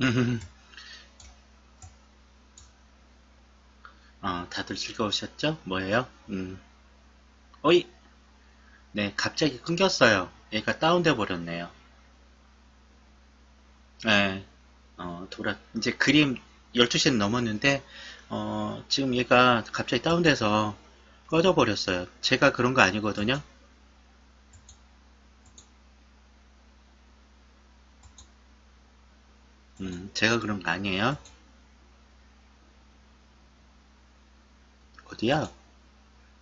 음. 어, 다들 즐거우셨죠? 뭐예요? 음. 어이! 네, 갑자기 끊겼어요. 얘가 다운돼 버렸네요. 네, 어, 돌아, 이제 그림 12시는 넘었는데, 어, 지금 얘가 갑자기 다운돼서 꺼져 버렸어요. 제가 그런 거 아니거든요. 음, 제가 그런 거 아니에요. 어디야?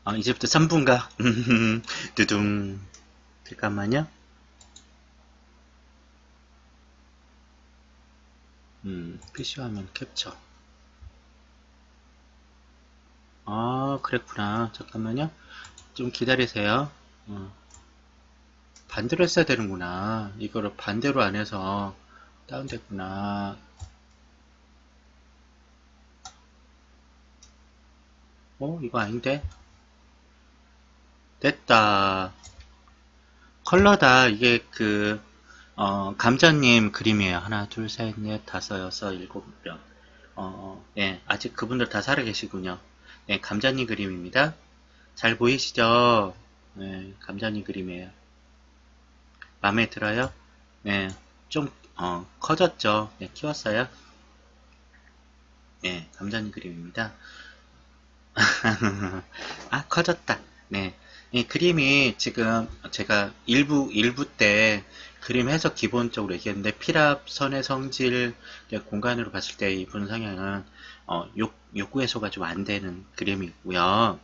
아, 이제부터 3분가. 두둥. 잠깐만요. 음, PC 화면 캡처. 아, 그랬구나. 잠깐만요. 좀 기다리세요. 어, 반대로 했어야 되는구나. 이거를 반대로 안 해서 다운됐구나. 어, 이거 아닌데? 됐다. 컬러다. 이게 그, 어, 감자님 그림이에요. 하나, 둘, 셋, 넷, 다섯, 여섯, 일곱 명. 어, 예, 아직 그분들 다 살아계시군요. 네, 감자님 그림입니다. 잘 보이시죠? 네, 감자님 그림이에요. 마음에 들어요? 네, 좀, 어, 커졌죠? 네, 키웠어요? 네, 감자님 그림입니다. 아, 커졌다. 네. 이 그림이 지금 제가 일부, 일부 때 그림 해석 기본적으로 얘기했는데, 피랍, 선의 성질, 공간으로 봤을 때 이 분 성향은, 어, 욕, 욕구 해소가 좀 안 되는 그림이고요.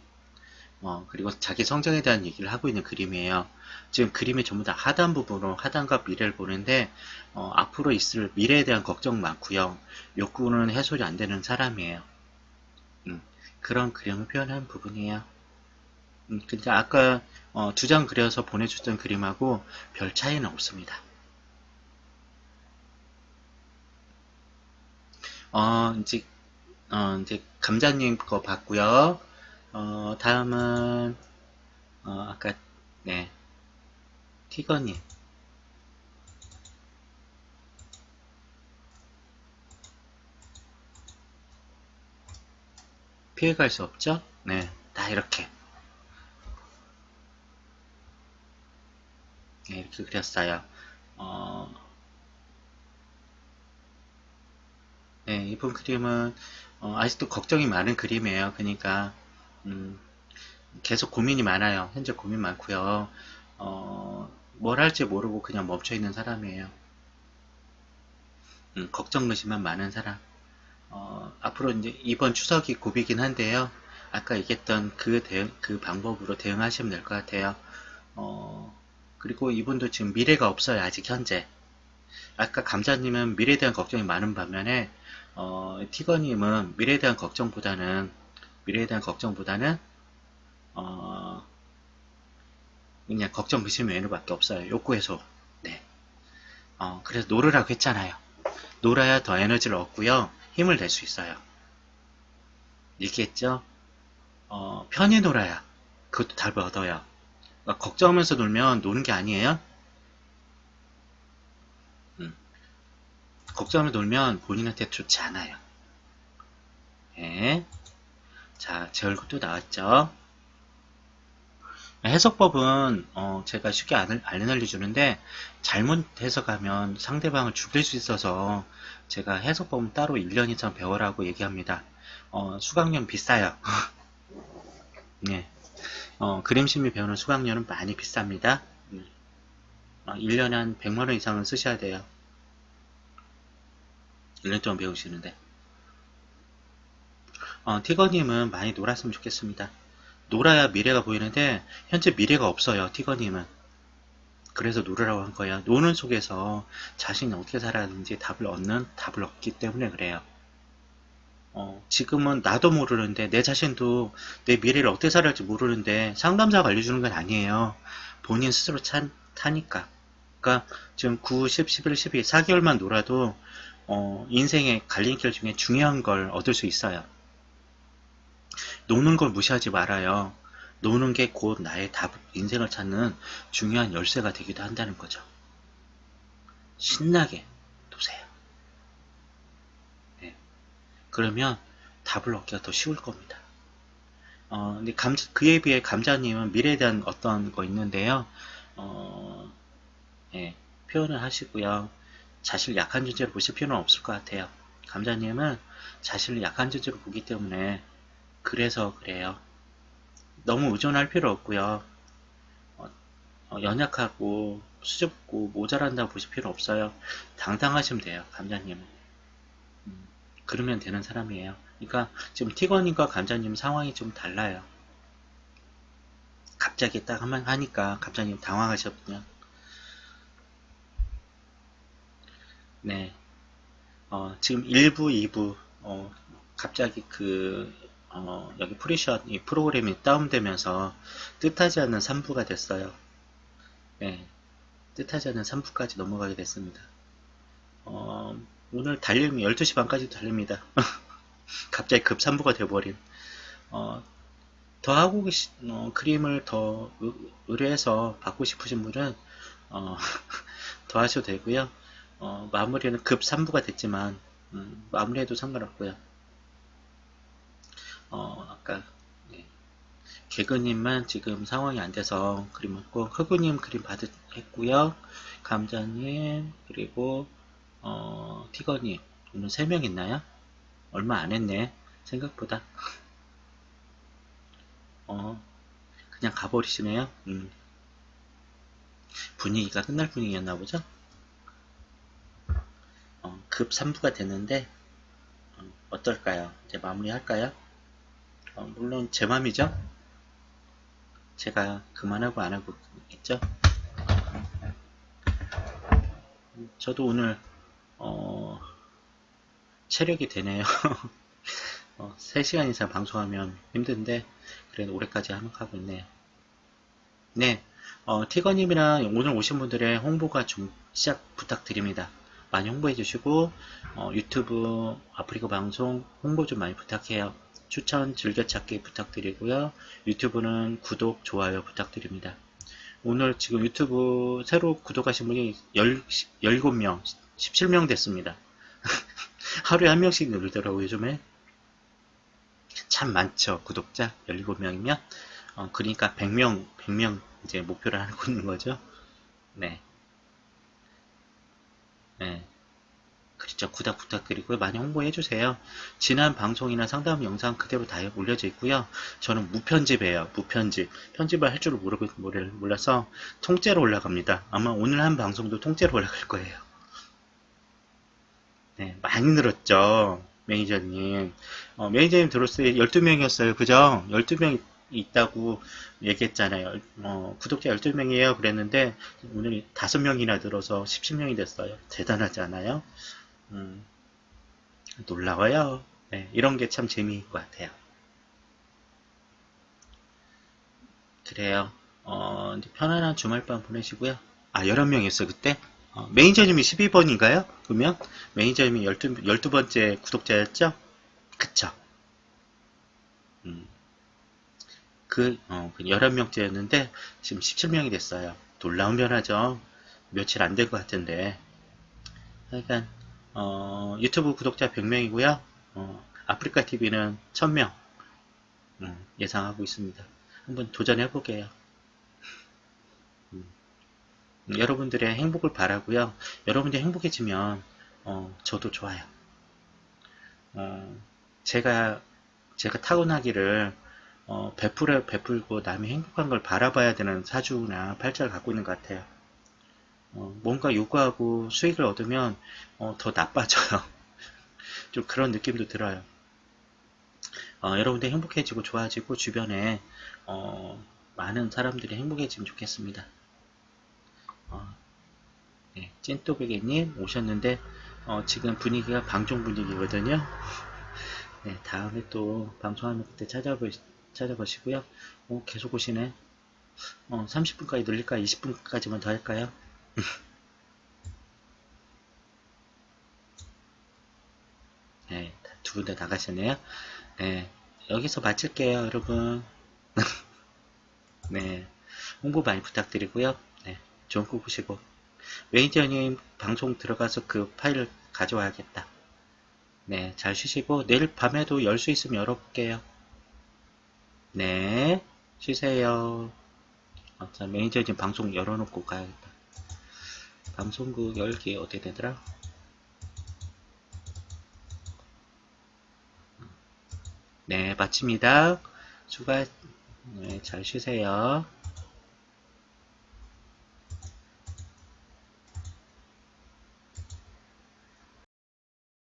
어, 그리고 자기 성장에 대한 얘기를 하고 있는 그림이에요. 지금 그림이 전부 다 하단 부분으로 하단과 미래를 보는데, 어, 앞으로 있을 미래에 대한 걱정 많고요. 욕구는 해소이 안 되는 사람이에요. 음, 그런 그림을 표현한 부분이에요. 음, 근데 아까 어, 두 장 그려서 보내줬던 그림하고 별 차이는 없습니다. 어, 이제, 어, 이제, 감자님 거 봤고요. 어, 다음은, 어, 아까, 네, 티거님. 피해갈 수 없죠? 네, 다 이렇게. 네, 이렇게 그렸어요. 어, 네, 이번 그림은 어, 아직도 걱정이 많은 그림이에요. 그러니까 음, 계속 고민이 많아요. 현재 고민 많고요. 어, 뭘 할지 모르고 그냥 멈춰 있는 사람이에요. 음, 걱정 의심만 많은 사람. 어, 앞으로 이제 이번 추석이 고비긴 한데요. 아까 얘기했던 그 대응, 그 방법으로 대응하시면 될 것 같아요. 어, 그리고 이분도 지금 미래가 없어요. 아직 현재. 아까 감자님은 미래에 대한 걱정이 많은 반면에 어, 티거님은 미래에 대한 걱정보다는 미래에 대한 걱정보다는 어, 그냥 걱정 의심 외에밖에 없어요. 욕구 해소. 네. 어, 그래서 놀으라고 했잖아요. 놀아야 더 에너지를 얻고요. 힘을 낼 수 있어요. 얘기했죠? 어, 편히 놀아야 그것도 답을 얻어요. 그러니까 걱정하면서 놀면 노는 게 아니에요. 음. 걱정하면서 놀면 본인한테 좋지 않아요. 네. 자, 제 얼굴도 나왔죠? 해석법은 어, 제가 쉽게 안, 안 알려주는데 잘못 해석하면 상대방을 죽일 수 있어서 제가 해석법은 따로 1년 이상 배워라고 얘기합니다. 어, 수강료 비싸요. 네. 어, 그림심리 배우는 수강료는 많이 비쌉니다. 어, 1년에 한 100만원 이상은 쓰셔야 돼요. 1년 동안 배우시는데. 어, 티거님은 많이 놀았으면 좋겠습니다. 놀아야 미래가 보이는데 현재 미래가 없어요. 티거님은. 그래서 놀으라고 한 거예요. 노는 속에서 자신이 어떻게 살아야 하는지 답을 얻는 답을 얻기 때문에 그래요. 어, 지금은 나도 모르는데 내 자신도 내 미래를 어떻게 살아야 할지 모르는데 상담사가 알려주는 건 아니에요. 본인 스스로 찬, 타니까. 그러니까 지금 9, 10, 11, 12 4개월만 놀아도 어, 인생의 갈림길 중에 중요한 걸 얻을 수 있어요. 노는 걸 무시하지 말아요. 노는 게 곧 나의 답, 인생을 찾는 중요한 열쇠가 되기도 한다는 거죠. 신나게 노세요. 그러면 답을 얻기가 더 쉬울 겁니다. 어, 근데 감, 그에 비해 감자님은 미래에 대한 어떤 거 있는데요. 어, 예, 표현을 하시고요. 자신을 약한 존재로 보실 필요는 없을 것 같아요. 감자님은 자신을 약한 존재로 보기 때문에 그래서 그래요. 너무 의존할 필요 없고요. 어, 어, 연약하고 수줍고 모자란다고 보실 필요 없어요. 당당하시면 돼요. 감자님은. 음, 그러면 되는 사람이에요. 그러니까 지금 티건님과 감자님 상황이 좀 달라요. 갑자기 딱 한번 하니까 감자님 당황하셨군요. 네. 어, 지금 1부, 2부, 어, 갑자기 그, 어, 여기 프리샷 이 프로그램이 다운되면서 뜻하지 않는 3부가 됐어요. 네. 뜻하지 않는 3부까지 넘어가게 됐습니다. 어, 오늘 달리면 12시 반까지 달립니다. 갑자기 급 3부가 돼버린. 어, 더 하고 계시, 어, 그림을 더 의, 의뢰해서 받고 싶으신 분은, 어, 더 하셔도 되고요. 어, 마무리는 급 3부가 됐지만, 음, 마무리해도 상관없고요. 어, 아까, 네. 개그님만 지금 상황이 안 돼서 그림 없고, 흑우님 그림 받으, 했고요. 감자님, 그리고, 어, 티거님. 오늘 3명 있나요? 얼마 안 했네. 생각보다. 어, 그냥 가버리시네요. 음. 분위기가 끝날 분위기였나 보죠? 어, 급 3부가 됐는데, 어, 떨까요 이제 마무리 할까요? 어, 물론 제 맘이죠? 제가 그만하고 안 하고 있죠? 저도 오늘, 어, 체력이 되네요. 어, 3시간 이상 방송하면 힘든데 그래도 올해까지 하고 있네요. 네, 어, 티거님이랑 오늘 오신 분들의 홍보가 좀 시작 부탁드립니다. 많이 홍보해 주시고 어, 유튜브 아프리카 방송 홍보 좀 많이 부탁해요. 추천 즐겨찾기 부탁드리고요. 유튜브는 구독, 좋아요 부탁드립니다. 오늘 지금 유튜브 새로 구독하신 분이 10, 17명, 17명 됐습니다. 하루에 한 명씩 누르더라고요, 요즘에. 참 많죠, 구독자. 17명이면. 어, 그러니까 100명, 100명 이제 목표를 하고 있는 거죠. 네. 네. 그렇죠. 구독 부탁드리고요. 많이 홍보해주세요. 지난 방송이나 상담 영상 그대로 다 올려져 있고요. 저는 무편집이에요. 무편집. 편집을 할 줄을 모르고, 몰라서 통째로 올라갑니다. 아마 오늘 한 방송도 통째로 올라갈 거예요. 네, 많이 늘었죠. 매니저님. 어, 매니저님 들었을 때 12명이었어요. 그죠? 12명 있다고 얘기했잖아요. 어, 구독자 12명이에요. 그랬는데 오늘 5명이나 들어서 17명이 됐어요. 대단하지 않아요? 음, 놀라워요. 네, 이런 게 참 재미일 것 같아요. 그래요. 어, 편안한 주말밤 보내시고요. 아, 11명이었어요, 그때? 어, 매니저님이 12번인가요? 그러면 매니저님이 12, 12번째 구독자였죠? 그쵸? 음. 그, 어, 그 11명째였는데 지금 17명이 됐어요. 놀라운 변화죠. 며칠 안된것 같은데. 그러니까 어, 유튜브 구독자 100명이고요. 어, 아프리카 TV는 1000명 음, 예상하고 있습니다. 한번 도전해 보게요. 여러분들의 행복을 바라고요. 여러분들이 행복해지면 어, 저도 좋아요. 어, 제가 제가 타고나기를 어, 베풀어 베풀고 남이 행복한 걸 바라봐야 되는 사주나 팔자를 갖고 있는 것 같아요. 어, 뭔가 요구하고 수익을 얻으면 어, 더 나빠져요. 좀 그런 느낌도 들어요. 어, 여러분들 행복해지고 좋아지고 주변에 어, 많은 사람들이 행복해지면 좋겠습니다. 어, 네, 찐또베개님 오셨는데 어, 지금 분위기가 방송 분위기거든요. 네, 다음에 또 방송하면 그때 찾아보, 찾아보시고요. 어, 계속 오시네. 어, 30분까지 늘릴까? 20분까지만 더 할까요? 두 분 다 나가셨네요. 네. 여기서 마칠게요, 여러분. 네. 홍보 많이 부탁드리고요. 네. 좋은 꿈 꾸시고. 웨이저님 방송 들어가서 그 파일을 가져와야겠다. 네. 잘 쉬시고, 내일 밤에도 열 수 있으면 열어볼게요. 네. 쉬세요. 아, 자, 매니저님 방송 열어놓고 가야겠다. 방송국 열기 어떻게 되더라? 네, 마칩니다. 수고하, 네, 잘 쉬세요.